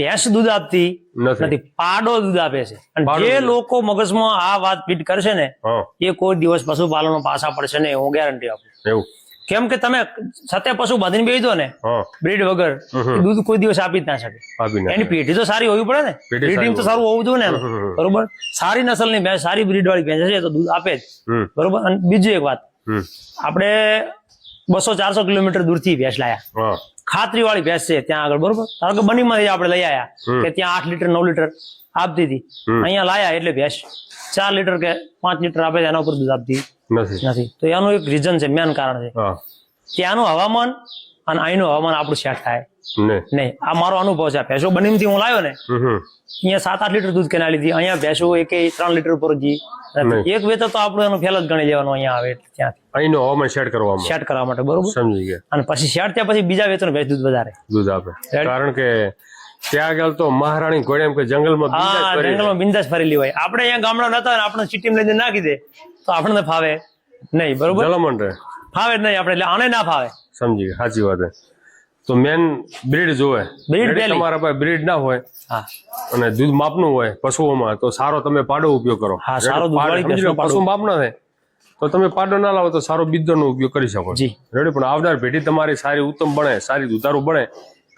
ભેંસ દૂધ આપતી નથી. પાડો દૂધ આપે છે. અને જે લોકો મગજમાં આ વાત ફીટ કરશે ને એ કોઈ દિવસ પશુપાલન પાછા પડશે ને હું ગેરંટી આપું એવું. કેમ કે તમે સતે પશુ બાંધીને બેસી દો ને બ્રીડ વગર દૂધ કોઈ દિવસ આપી જ ના શકે. એની પેઢી તો સારી હોવી પડે ને. બ્રીડિંગ તો સારું હોવું જોઈએ ને બરોબર? સારી નસલની ભેંસ સારી બ્રીડ વાળી ભેંસ છે તો દૂધ આપે જ. બરોબર? અને બીજી એક વાત. આપણે બસો ચારસો કિલોમીટર દૂરથી ભેંસ લાયા. ખાતરી વાળી ભેંસ છે ત્યાં આગળ બરોબર? ધારો કે બની માંથી આપણે લઈ આયા કે ત્યાં આઠ લીટર નવ લીટર આપતી હતી. અહીંયા લાયા એટલે ભેંસ ચાર લીટર કે પાંચ લીટર આપે એના ઉપર દૂધ આપતી નથી. તો એનું એક રીઝન છે મેન કારણ છે. ત્યાંનું હવામાન અને અહીંનું હવામાન આપણું સેટ થાય. નહીં આ મારો અનુભવ છે ભેંસો બનીમથી હું લાવ્યો ને અહીંયા સાત આઠ લીટર દૂધ કેના લીધી અહીંયા ભેંસો એક ત્રણ લીટર ઉપર જી. એક વેતો તો આપણું એનું ફેલ જ ગણી લેવાનું અહીંયા આવે ત્યાંથી. અહીંનું હવામાન શેડ કરવા શેડ કરવા માટે બરોબર? સમજી ગયા. અને પછી શેડ ત્યાં પછી બીજા વેતર ભેંસ દૂધ વધારે. દૂધ આપે. કારણ કે ત્યાં આગળ તો મહારાણી ઘોડે એમ કે જંગલમાં જંગલમાં બિંદાસ ફરેલી હોય. આપણે અહીંયા ગામડા નતા હોય આપણે સિટીમાં લઈને નાખી દે તો આપણને ફાવે નહીં બરોબર? ફાવે જ નહીં આપણે એટલે આને ના ફાવે. સમજી ગયા સાચી વાત છે. તો મેન બ્રીડ જોવે Breed તમારા પાસે બ્રીડ ના હોય અને દૂધ માપનું હોય પશુઓમાં તો સારો તમે પાડો ઉપયોગ કરો. હા, સારો. પશુ માપ ના થાય તો તમે પાડો ના લાવો તો સારો બીજનો ઉપયોગ કરી શકો જી. રેડી પણ આવનાર પેઢી તમારી સારી ઉત્તમ બને સારી દુધારું બને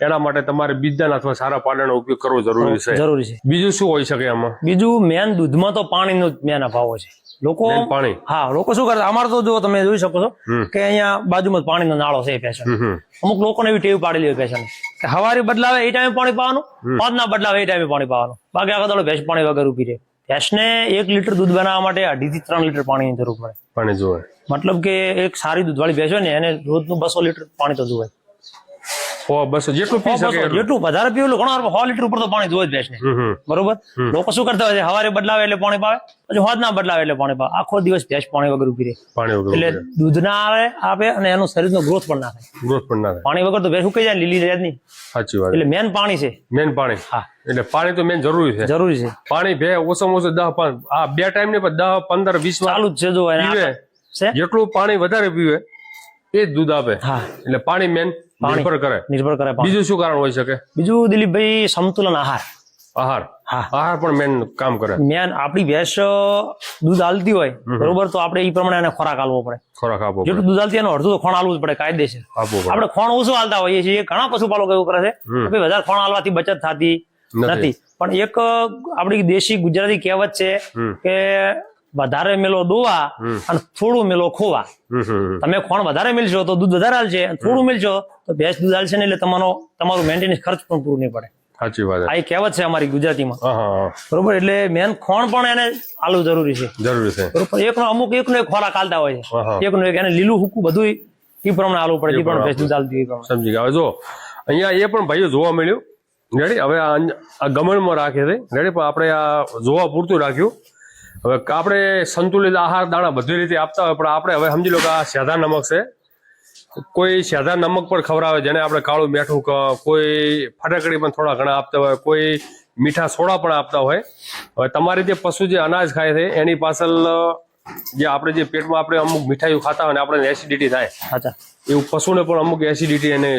એના માટે તમારે બીજદાન અથવા સારા પાડાનો ઉપયોગ કરવો જરૂરી છે. જરૂરી છે. બીજું શું હોઈ શકે આમાં? બીજું મેન દૂધમાં તો પાણીનો જ મેન અભાવ છે. લોકો પાણી. હા લોકો શું કરતા અમારે તો જો તમે જોઈ શકો છો કે અહીંયા બાજુમાં પાણીનો નાળો છે પેશન અમુક લોકોને એવી ટેવ પાડેલી હોય પેશન કે હવારી બદલાવે એ ટાઈમે પાણી પાવાનું પાદના બદલાવે એ ટાઈમે પાણી પાવાનું. બાકી આગળ દાડો ભેંસ પાણી વગર ઊભી રહે. ભેંસને એક લીટર દૂધ બનાવવા માટે અઢી થી ત્રણ લીટર પાણીની જરૂર પડે. પાણી જોવે. મતલબ કે એક સારી દૂધવાળી ભેંસ હોય ને એને રોજનું બસો લીટર પાણી તો જોવાય બસો જેટલું પી શકે જેટલું. વધારે પીવું ઘણો સો લીટર ઉપર તો પાણી જોવે જ ભેંસને હમ હમ. બરોબર? લોકો શું કરતા હોય છે? હવારે બદલાવે એટલે પાણી પાવે પછી હોદ ના બદલાવે એટલે પાણી પાવે. આખો દિવસ ભેંસ પાણી વગર ઊભી રહે. પાણી એટલે દૂધ ના આવે આપે અને એનું શરીરનો ગ્રોથ પણ ના થાય. ગ્રોથ પણ ના થાય. પાણી વગર તો ભેંસ ઉકાઈ જાય લીલી રેડ નહીં સાચી વાત. એટલે મેન પાણી છે. મેન પાણી. હા. એટલે પાણી તો મેન જરૂરી છે. જરૂરી છે. પાણી ભે ઓછામાં ઓછું દસ પાંચ આ બે ટાઈમ ને દસ પંદર વીસ ચાલુ જ છે જો જેટલું પાણી વધારે પીવે એ જ દૂધ આપે. હા. એટલે પાણી મેન. નિર્ભર કરે. નિર્ભર કરે બીજું શું કારણ હોઈ શકે? બીજું દિલીપભાઈ સમતુલન આહાર. આહાર. હા. આહાર પણ મેન કામ કરે. મેન આપણી ભેંસ દૂધ આલતી હોય બરોબર? તો આપણે એ પ્રમાણે એને ખોરાક આલવો પડે. ખોરાક આપવો જેટલું દૂધ આલતી એનું અડધું તો ખોણ આલવું જ પડે કાયદેસર. આપણે ખોણ ઓછું આલતા હોઈએ છીએ. ઘણા પશુપાલકો એવું કરે છે કે વધારે ખોણ આલવાથી બચત થતી નથી. નથી. પણ એક આપણી દેશી ગુજરાતી કહેવત છે કે વધારે મેલો દોવા અને થોડું મેલો ખોવા. તમે ખોણ વધારે મેળશો તો દૂધ વધારે હાલશે થોડું મેળશો તો ભેંસ દૂધ હાલશે ને એટલે તમારો તમારું મેન્ટેનન્સ ખર્ચ પણ પૂરું નહીં પડે. સાચી વાત આ કહેવત છે અમારી ગુજરાતીમાં. બરોબર? એટલે મેન ખોણ પણ એને આલવું જરૂરી છે. જરૂરી છે. બરોબર? એકનો અમુક એકનો એક ખોરાક હાલતા હોય. છે. એકનો એક એને લીલું હુકું બધું એ પ્રમાણે આલવું પડે એ પણ ભેંસ દૂધ હાલતી હોય સમજી ગયા. જો અહીંયા એ પણ ભાઈઓ જોવા મળ્યું. રેડી હવે આ ગમણમાં રાખે છે. રેડી પણ આપણે આ જોવા પૂરતું રાખ્યું. હવે આપણે સંતુલિત આહાર દાણા બધી રીતે આપતા હોય પણ આપણે હવે સમજી લો કે આ સાદા નમક છે. કોઈ સાદા નમક પણ ખવડાવે જેને આપણે કાળું મીઠું કોઈ ફટાકડી પણ થોડા ઘણા આપતા હોય કોઈ મીઠા સોડા પણ આપતા હોય. હવે તમારી જે પશુ જે અનાજ ખાય છે એની પાછળ જે આપણે જે પેટમાં આપણે અમુક મીઠાઈઓ ખાતા હોય ને આપણે એસિડિટી થાય. અચ્છા એવું પશુને પણ અમુક એસિડિટી અને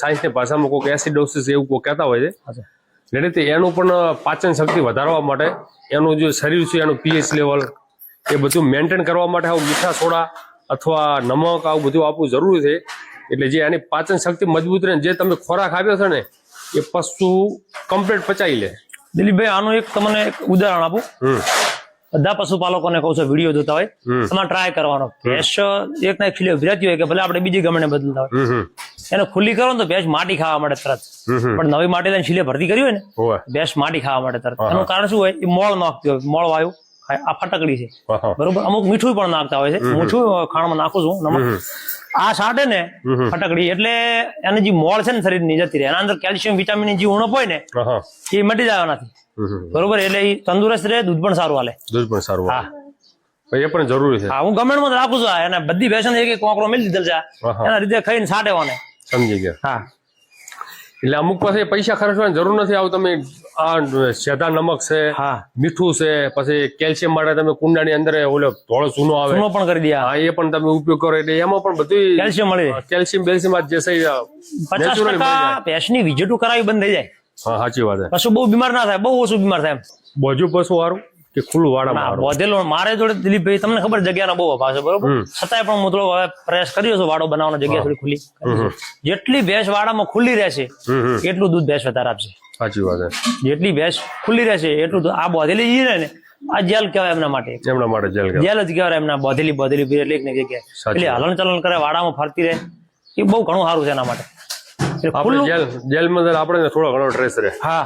સાયન્સની ભાષામાં કોઈક એસિડોસિસ એવું કોઈ કહેતા હોય છે. તે એનું પણ પાચન શક્તિ વધારવા માટે એનું જે શરીર છે એનું પીએચ લેવલ એ બધું મેન્ટેન કરવા માટે આવું મીઠા સોડા અથવા નમક આવું બધું આપવું જરૂરી છે. એટલે જે એની પાચન શક્તિ મજબૂત રહે જે તમે ખોરાક આપ્યો છે ને એ પશુ કમ્પ્લીટ પચાવી લે. દિલીપભાઈ આનું એક તમને એક ઉદાહરણ આપું. બધા પશુપાલકોને કહું છું વીડિયો જોતા હોય એમાં તમારે ટ્રાય કરવાનો. ભેંસ એક ના ખીલી ઉભરાતી હોય કે ભલે આપણે બીજી ગમે બદલતા હોય. એને ખુલ્લી કરો ને તો ભેંસ માટી ખાવા માટે તરત. પણ નવી માટી લઈને શીલે ભરતી કરી હોય ને ભેંસ માટી ખાવા માટે તરત. એનું કારણ શું હોય? એ મોળ નાખતી હોય. મોળ વાયુ આ ફટકડી છે. બરોબર? અમુક મીઠું પણ નાખતા હોય છે. મીઠું ખાણમાં નાખું છું નમક. આ સાટે ને ફટકડી. એટલે એને જે મોળ છે ને શરીરની જતી રહે. એના અંદર કેલ્શિયમ વિટામિન જે ઉણપ હોય ને એ મટી જાય નથી બરોબર? એટલે એ તંદુરસ્ત રહે દૂધ પણ સારું હાલે. દૂધ પણ સારું હા. એ પણ જરૂરી છે. હા હું ગમેન્ટમાં રાખું છું એને બધી ભેસન એક એક કોકરો મિલ દીધેલ છે. એના રીતે ખાઈને સાટેવાને સમજી ગયા. હા. એટલે અમુક પાસે પૈસા ખર્ચવાની જરૂર નથી આવું. તમે આ સેધા નમક છે હા. મીઠું છે પછી કેલ્શિયમ માટે તમે કુંડાની અંદર ઓલો ધોળો ચૂનો આવે. ચૂનો પણ કરી દે હા એ પણ તમે ઉપયોગ કરો એટલે એમાં પણ બધું કેલ્શિયમ મળે. કેલ્શિયમ બેલ્શિયમ જે છે પચાસ ટકા ભેંસની વિઝિટો કરાવી બંધ થઈ જાય. હા સાચી વાત છે. પશુ બહુ બીમાર ના થાય બહુ ઓછું બીમાર થાય એમ. પશુ વાળું કે ખુલ્લું વાડામાં વધેલો મારે જોડે દિલીપભાઈ તમને ખબર જગ્યાનો બહુ અભાવ છે બરોબર? છતાંય પણ હું થોડો હવે પ્રયાસ કર્યો છું વાડો બનાવવાનો જગ્યા થોડી ખુલ્લી જેટલી ભેંસ વાડામાં ખુલ્લી રહેશે એટલું દૂધ ભેંસ વધારે આપશે. સાચી વાત છે. જેટલી ભેંસ ખુલ્લી રહેશે એટલું આ બોધેલી જે રહે ને આ જેલ કહેવાય એમના માટે. એમના માટે જેલ જેલ જ કહેવાય એમના બોધેલી બોધેલી એટલે એક જગ્યાએ. એટલે હલન ચલન કરે વાડામાં ફરતી રહે એ બહુ ઘણું સારું છે એના માટે. જેલમાં આપણે થોડો ઘણો ડ્રેસ રહે. હા.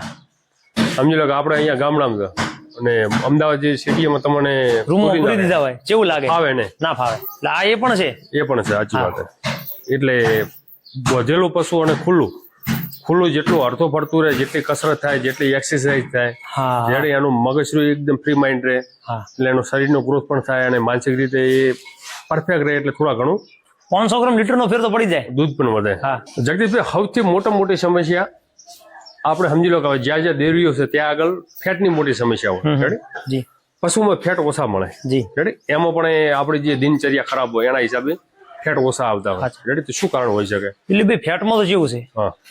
સમજી લો કે આપણે અહીંયા ગામડામાં અને અમદાવાદ જે સિટીમાં તમને રૂમો પૂરી દીધા હોય કેવું લાગે. ફાવે ને? ના ફાવે. એટલે આ એ પણ છે? એ પણ છે સાચી વાત એટલે વધેલું પશુ અને ખુલ્લું. ખુલ્લું જેટલું અડધો ફરતું રહે જેટલી કસરત થાય જેટલી એક્સરસાઇઝ થાય જ્યારે એનું મગજનું એકદમ ફ્રી માઇન્ડ રહે હા. એટલે એનું શરીરનો ગ્રોથ પણ થાય અને માનસિક રીતે એ પરફેક્ટ રહે એટલે થોડા ઘણું. પાંચસો ગ્રામ લીટરનો ફેર તો પડી જાય. દૂધ પણ વધે. હા. જગદીશભાઈ સૌથી મોટા મોટી સમસ્યા આપણે સમજી લો કે જ્યાં જ્યાં દેરવીઓ છે ત્યાં આગળ ફેટની મોટી સમસ્યા હોય. જી. પશુમાં ફેટ ઓછા મળે. જી. રેડી એમાં પણ આપણી જે દિનચર્યા ખરાબ હોય એના હિસાબે ફેટ ઓછા આવતા હોય. રેડી તો શું કારણ હોઈ શકે? એટલે ભાઈ ફેટમાં તો જેવું છે.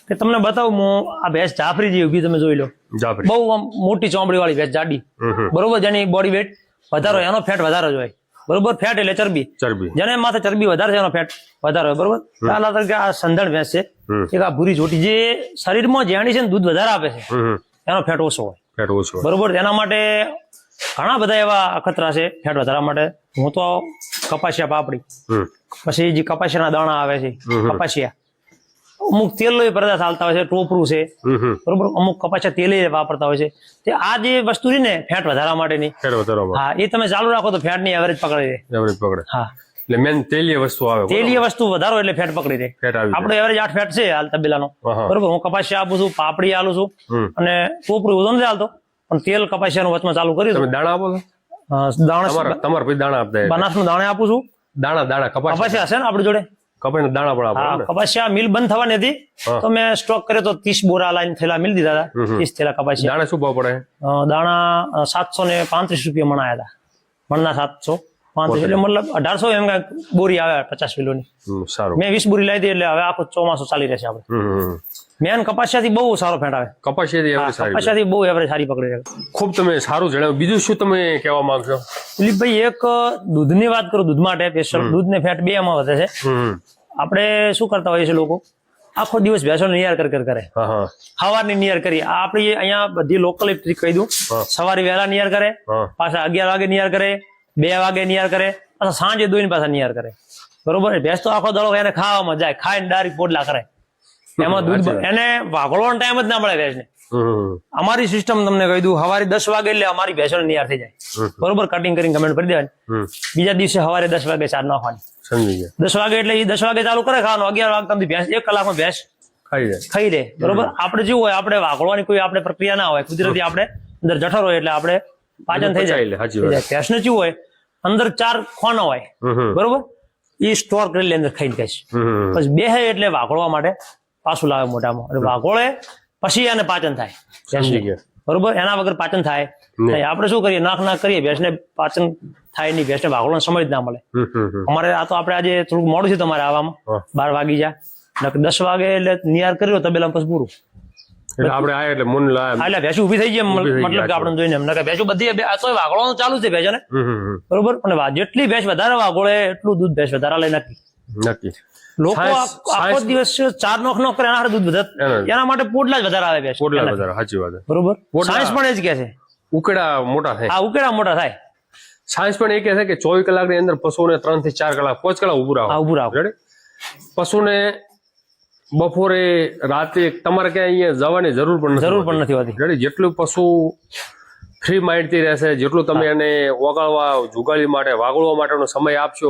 કે તમને બતાવું હું આ ભેંસ જાફરી જેવી બી તમે જોઈ લો. જાફરી. બહુ મોટી ચોમડી વાળી ભેંસ જાડી. બરોબર જેની બોડી વેટ વધારે એનો ફેટ વધારે જ હોય. બરોબર? ફેટ એટલે ચરબી. ચરબી. જેને માથે ચરબી વધારે છે એનો ફેટ વધારે હોય બરોબર? દાખલા તરીકે આ સંધણ ભેંસ છે. એક આ ભૂરી જોટી જે શરીરમાં જેણી છે ને દૂધ વધારે આપે છે એનો ફેટ ઓછો હોય. ફેટ ઓછો બરોબર? એના માટે ઘણા બધા એવા અખતરા છે ફેટ વધારવા માટે. હું તો કપાસિયા પાપડી. પછી જે કપાસિયાના દાણા આવે છે કપાસિયા. અમુક તેલ પદાર્થ ચાલતા હોય છે ટોપરું છે. બરોબર? અમુક કપાસ તેલ વાપરતા હોય છે. તે આ જે વસ્તુ છે ને ફેટ વધારવા માટેની. હા એ તમે ચાલુ રાખો તો ફેટની એવરેજ પકડી દે એવરેજ પકડે. હા. એટલે મેન તેલીય વસ્તુ આવે તેલીય વસ્તુ વધારો એટલે ફેટ પકડી દે ફેટ આવી આપણો એવરેજ આઠ ફેટ છે હાલ તબેલાનો. બરોબર? હું કપાસિયા આપું છું પાપડી આલું છું અને ટોપરું બધું નથી હાલતો. પણ તેલ કપાસિયાનું વચમાં ચાલુ કર્યું તમે દાણા આપો છો? દાણા તમારા પછી દાણા આપતા. બનાસનું દાણા આપું છું. દાણા દાણા કપાસ કપાસિયા હશે ને આપણી જોડે? કપાસના દાણા પણ આપો કપાસિયા મિલ બંધ થવાની હતી. તો મેં સ્ટોક કર્યો તો ત્રીસ બોરા લાઈન થેલા મિલ દીધા હતા. ત્રીસ થેલા કપાસિયા દાણા શું ભાવ પડે? દાણા સાતસો ને પાંત્રીસ રૂપિયા મણાયા હતા. મણના સાતસો પાંત્રીસ. એટલે મતલબ અઢારસો એમ કઈ બોરી આવે પચાસ કિલોની. ની સારું. મેં વીસ બોરી લાવી હતી એટલે હવે આખું ચોમાસું ચાલી રહેશે આપણે. હમ. મેન કપાસિયાથી બહુ સારો ફેટ આવે. કપાસિયાથી એવરેજ સારી કપાસિયાથી બહુ એવરેજ સારી પકડી છે. ખૂબ તમે સારું જણાવ્યું. બીજું શું તમે કહેવા માંગશો? દિલીપભાઈ એક દૂધની વાત કરું દૂધ માટે. સ્પેશિયલ દૂધ ને ફેટ બે એમાં વધે છે. આપણે શું કરતા હોઈએ છીએ લોકો? આખો દિવસ ભેંસો નિયાર કર કર સવારની નિયર કરી. આપણે અહીંયા બધી લોકલ ટ્રીક કહી દઉં. સવારે વહેલા નિયર કરે પાછા અગિયાર વાગે નિયર કરે બે વાગે નિયાર કરે પાછા સાંજે દોઈને પાછા નિયર કરે. બરોબર? ભેંસ તો આખો દડો એને ખાવામાં જાય ખાઈને ડાયરેક્ટ પોડલા કરે એમાં દૂધ એને વાઘોળવાનો ટાઈમ જ ના મળે ભેંસને. અમારી સિસ્ટમ તમને કહી દઉં સવારે દસ વાગે એટલે અમારી ભેંસો નિયર થઈ જાય. બરોબર? કટિંગ કરીને કમેન્ટ કરી દેવાની. બીજા દિવસે સવારે દસ વાગે ચાર નાખવાની. સમજી દસ વાગે એટલે એ દસ વાગે ચાલુ કરે ખાવાનું અગિયાર વાગે તમને ભેંસ એક કલાકમાં ભેંસ ખાઈ જાય. ખાઈ લે. બરોબર? આપણે જેવું હોય આપણે વાઘોળવાની કોઈ આપણે પ્રક્રિયા ના હોય. કુદરતી આપણે અંદર જઠર હોય એટલે આપણે પાચન થઈ જાય. ભેંસને કેવું હોય અંદર ચાર ખોના હોય. બરોબર? એ સ્ટોર કરી લે અંદર હમ, હમ. પછી બે એટલે વાઘોળવા માટે પાછું લાવે મોઢામાં. અને વાઘોળે પછી એને પાચન થાય. બરોબર? એના વગર પાચન થાય. આપણે શું કરીએ? નાખ નાખ કરીએ ભેંસને પાચન થાય નહીં. ભેંસને વાઘોળો સમય જ ના મળે. અમારે આ તો આપણે આજે થોડુંક મોડું છે તમારે આવવામાં. બાર વાગી જા દસ વાગે એટલે નિયાર કર્યો તબેલા પછી પૂરું. આપણે આયા એટલે મુન એટલે ભેંસું ઊભી થઈ જાય મતલબ કે આપણે જોઈને એમ. નકર ભેંસું બધી આ તો વાગોળવાનું ચાલુ છે ભેંસોને. બરોબર? અને જેટલી ભેંસ વધારે વાગોળે એટલું દૂધ ભેંસ વધારે લઈ નાખી. નક્કી. લોકો આખો દિવસ ચાર નોખ નોખ કરે એના દૂધ વધારે એના- માટે પોટલા જ વધારે આવે પોટલા વધારે સાચી વાત બરોબર? સાયન્સ પણ એ જ કે છે. ઉકેડા મોટા થાય. આ ઉકેડા મોટા થાય. સાયન્સ પણ એ કહે છે કે ચોવીસ કલાકની અંદર પશુને ત્રણથી ચાર કલાક પાંચ કલાક ઉભું રાખો. ઉભું રાખો. પશુને બપોરે રાતે તમારે ક્યાં અહીંયા જવાની જરૂર પણ જરૂર પણ નથી હોતી. જેટલું પશુ ફ્રી માઇન્ડથી રહેશે. જેટલું તમે એને ઓગાળવા જુગાડી માટે વાગોળવા માટેનો સમય આપશો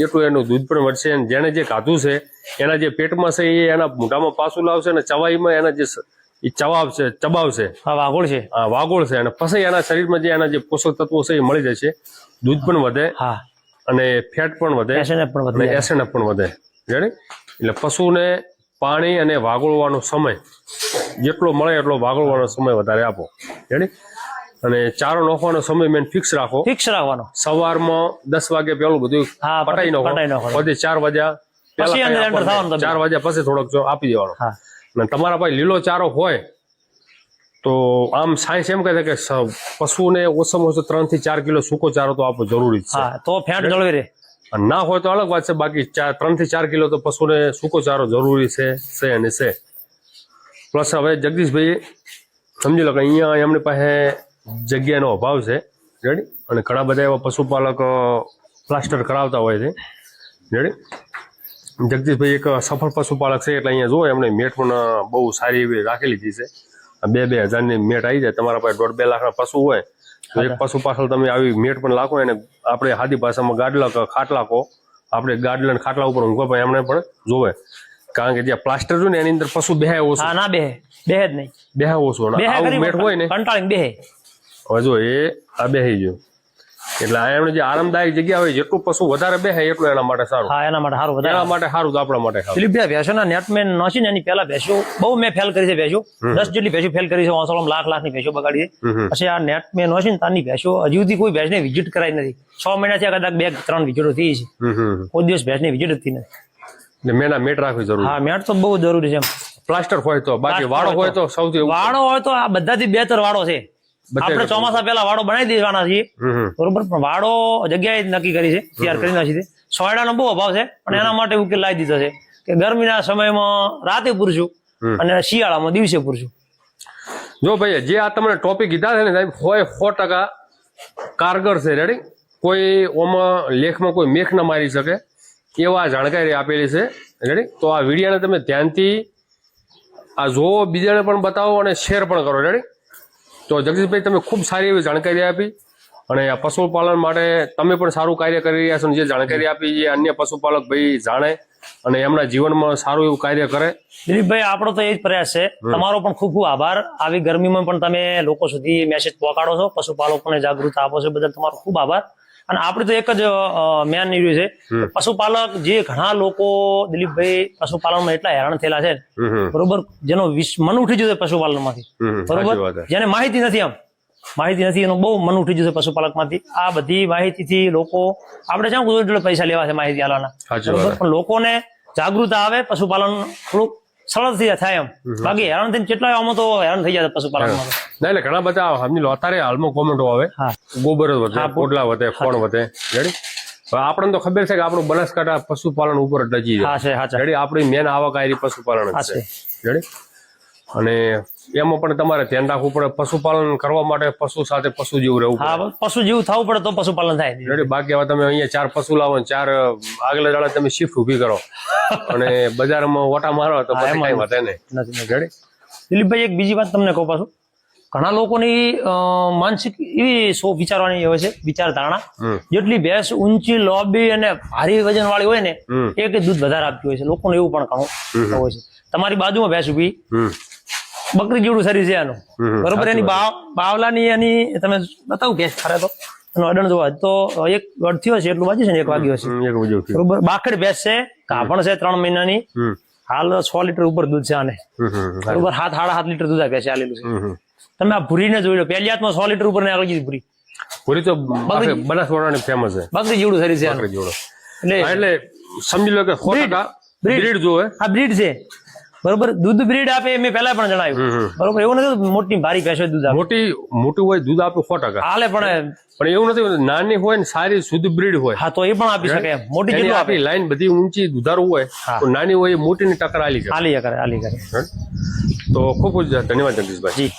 એટલું એનું દૂધ પણ વધશે. અને જેણે જે ખાધું છે એના જે પેટમાં છે એ એના મોઢામાં પાછું લાવશે અને ચવાઈમાં એના જે એ ચવાવશે ચબાવશે. આ વાગોળ છે. આ વાગોળ છે. અને પછી એના શરીરમાં જે એના જે પોષક તત્વો છે એ મળી જશે દૂધ પણ વધે. હા. અને ફેટ પણ વધે. પણ વધે. વધી પણ વધે. જાણે એટલે પશુને પાણી અને વાગોળવાનો સમય જેટલો મળે એટલો વાગોળવાનો સમય વધારે આપો. રેડી અને ચારો નાખવાનો સમય મેન ફિક્સ રાખો. ફિક્સ રાખવાનો. સવારમાં દસ વાગે પેલું બધું હા, પટાઈ પટાઈ નાખો પછી ચાર વાગ્યા. ચાર વાગ્યા પછી થોડોક આપી દેવાનો. અને તમારા પાસે લીલો ચારો હોય તો આમ સાયન્સ એમ કહે છે કે પશુને ઓછામાં ઓછો ત્રણથી ચાર કિલો સૂકો ચારો તો આપવો જરૂરી છે. હા તો ફેટ જળવી રહે. ના હોય તો અલગ વાત છે બાકી ત્રણથી ચાર કિલો તો પશુને સૂકો ચારો જરૂરી છે છે અને છે. પ્લસ હવે જગદીશભાઈ સમજી લો કે અહીંયા એમની પાસે જગ્યાનો અભાવ છે. રેડી અને ઘણા બધા એવા પશુપાલક પ્લાસ્ટર કરાવતા હોય છે. રેડી જગદીશભાઈ એક સફળ પશુપાલક છે એટલે અહીંયા જુઓ એમને મેટ પણ બહુ સારી એવી રાખેલી હતી છે બે બે હજારની મેટ આવી જાય. તમારા પાસે દોઢ બે લાખના પશુ હોય તો એક પશુ પાછળ તમે આવી મેટ પણ લાખો એને આપણે હાદી ભાષામાં ગાડલા ખાટલા કહો આપણે ગાડલા અને ખાટલા ઉપર ઊંઘો પણ એમને પણ જોવે. કારણ કે જ્યાં પ્લાસ્ટર છે ને એની અંદર પશુ બેહે ઓછું. ના બેહે બેહે જ નહીં. બેહે ઓછું. મેટ હોય ને કંટાળીને બેહે. હવે જો એ આ બેહી ગયું. એટલે આ એમને જે આરામદાયક જગ્યા હોય જેટલું પશુ વધારે બેહે એટલું એના માટે સારું. હા એના માટે સારું એના માટે સારું તો આપણા માટે દિલીપભાઈ ભેંસોના નેટમેન નોસી ને એની પહેલા ભેંસો બહુ મેં ફેલ કરી છે ભેંસો. દસ જેટલી ભેંસો ફેલ કરી છે વાંસળામાં લાખ લાખની ભેંસો બગાડી છે. પછી આ નેટમેન નોસી ને તારની ભેંસો હજુ સુધી કોઈ ભેંસને વિઝિટ કરાઈ નથી. છ મહિનાથી કદાચ બે ત્રણ વિઝિટો થઈ છે. કોઈ દિવસ ભેંસની વિઝિટ જ નથી. મેના મેટ રાખવી જરૂરી. હા મેટ તો બહુ જરૂરી છે પ્લાસ્ટર હોય તો બાકી વાળો હોય તો. સૌથી વાળો હોય તો આ બધાથી બેતર વાળો છે. આપણે ચોમાસા પહેલા વાળો બનાવી દેવાના છીએ. બરોબર? પણ વાળો જગ્યાએ જ નક્કી કરી છે તૈયાર કરી નાખી છે. સોયડાનો બહુ અભાવ છે અને એના માટે ઉકેલ લાવી દીધો છે કે ગરમીના સમયમાં રાતે પૂરશું અને શિયાળામાં દિવસે પૂરશું. જો ભાઈ જે આ તમને ટોપિક કીધા છે ને સાહેબ હોય સો ટકા કારગર છે રેડી કોઈ ઓમાં લેખમાં કોઈ મેખ ન મારી શકે એવા જાણકારી આપેલી છે રેડી તો આ વિડીયોને તમે ધ્યાનથી આ જોવો બીજાને પણ બતાવો અને શેર પણ કરો રેડી તો જગદીશભાઈ તમે ખૂબ સારી એવી જાણકારી આપી અને આ પશુપાલન માટે તમે પણ સારું કાર્ય કરી રહ્યા છો અને જે જાણકારી આપી જે અન્ય પશુપાલક ભાઈ જાણે અને એમના જીવનમાં સારું એવું કાર્ય કરે. દિલીપભાઈ આપણો તો એ જ પ્રયાસ છે. તમારો પણ ખૂબ ખૂબ આભાર. આવી ગરમીમાં પણ તમે લોકો સુધી મેસેજ પહોંચાડો છો પશુપાલકોને જાગૃત આપો છો બદલ તમારો ખૂબ આભાર. અને આપણે તો એક જ મેન નીડ્યું છે. પશુપાલક જે ઘણા લોકો દિલીપભાઈ પશુપાલનમાં એટલા હેરાન થયેલા છે. બરોબર? જેનો મન ઉઠી જશે પશુપાલનમાંથી. બરોબર. જેને માહિતી નથી આમ. માહિતી નથી એનું બહુ મન ઉઠી જશે પશુપાલકમાંથી. આ બધી માહિતીથી લોકો આપણે જ્યાં ગુજરાત પૈસા લેવા છે માહિતી આલવાના. બરોબર? પણ લોકોને જાગૃતતા આવે પશુપાલન થોડુંક સરળથી થાય એમ. બાકી હેરાન થઈને કેટલા આમાં તો હેરાન થઈ જાય પશુપાલનમાં ના એટલે ઘણા બધા સમજી લો અત્યારે હાલમાં કોમેન્ટો આવે. ગોબર વધે પોટલા વધે ફળ વધે. રેડી આપણને તો ખબર છે કે આપણું બનાસકાંઠા પશુપાલન ઉપર જ જાય છે. હા છે રેડી આપણી મેન આવક આ પશુપાલન છે. છે. રેડી અને એમાં પણ તમારે ધ્યાન રાખવું પડે. પશુપાલન કરવા માટે પશુ સાથે પશુ જેવું રહેવું હા પશુ જેવું થવું પડે તો પશુપાલન થાય. બાકી હવે તમે અહીંયા ચાર પશુ લાવો ચાર આગલા દાડા તમે શિફ્ટ ઊભી કરો. અને બજારમાં ઓટા મારો તો એમાં નહીં. દિલીપભાઈ એક બીજી વાત તમને કહું પાછું. ઘણા લોકોની માનસિક એવી સો વિચારવાની હોય છે વિચારધારણા. જેટલી ભેંસ ઊંચી લોબી અને ભારી વજન વાળી હોય ને એક દૂધ વધારે આપતી હોય છે. લોકોને એવું પણ ઘણું હોય છે. તમારી બાજુમાં ભેંસ ઊભી બકરી જેવડું શરીર છે આનું. બરોબર? એની બાવ બાવલાની એની તમે બતાવું ભેસ ખરે તો? એનો અડણ જોવા. તો એક થયો છે એટલું વાગ્યું છે ને એક વાગ્યો બીજું થયું. બરોબર? બાકડ ભેસ છે કાપણ છે ત્રણ મહિનાની. હાલ છ લીટર ઉપર દૂધ છે આને. બરોબર? હાથ સાડા સાત લીટર દૂધ આ ભેંસે આલેલું છે તમે આ ભૂરીને જોઈ લો. પહેલી હાથમાં સો લીટર ઉપર ને આગળ ભૂરી. ભૂરી તો આખે બનાસકાંઠાની ફેમસ છે. બકરી જેવડું શરીર છે એટલે સમજી લો કે. બ્રીડ. જોવે આ બ્રીડ છે. બરોબર? દૂધ બ્રીડ આપે મેં પહેલા પણ જણાવ્યું. બરોબર એવું નથી મોટી ભારી ભેંસો દૂધ આપે. મોટી મોટું હોય દૂધ આપે સો ટકા. હાલે પણ પણ એવું નથી નાની હોય ને સારી શુદ્ધ બ્રીડ હોય. હા તો એ પણ આપી શકે. મોટી જેટલું આપી? લાઈન બધી ઊંચી દુધારું હોય તો નાની હોય મોટી ની ટક્કર આલી કરે. આલી કરે આલી કરે. તો ખૂબ ખૂબ ધન્યવાદ જગદીશભાઈ. જી.